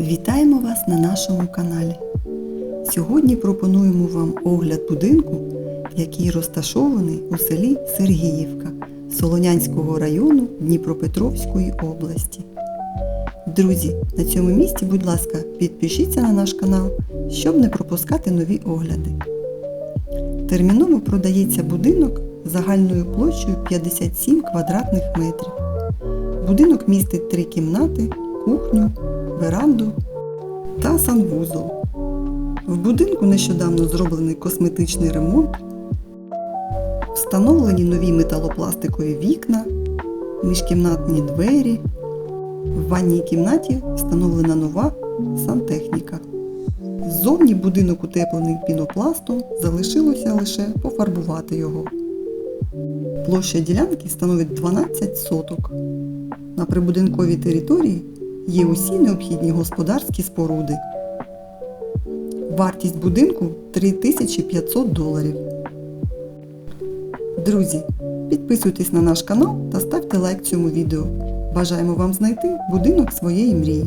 Вітаємо вас на нашому каналі. Сьогодні пропонуємо вам огляд будинку, який розташований у селі Сергіївка Солонянського району Дніпропетровської області. Друзі, на цьому місці, будь ласка, підпишіться на наш канал, щоб не пропускати нові огляди. Терміново продається будинок загальною площею 57 квадратних метрів. Будинок містить три кімнати, кухню, веранду та санвузол. В будинку нещодавно зроблений косметичний ремонт, встановлені нові металопластикові вікна, міжкімнатні двері. В ванній кімнаті встановлена нова сантехніка. Ззовні будинок утеплений пінопластом, залишилося лише пофарбувати його. Площа ділянки становить 12 соток. На прибудинковій території є усі необхідні господарські споруди. Вартість будинку 3500 доларів. Друзі, підписуйтесь на наш канал та ставте лайк цьому відео. Бажаємо вам знайти будинок своєї мрії.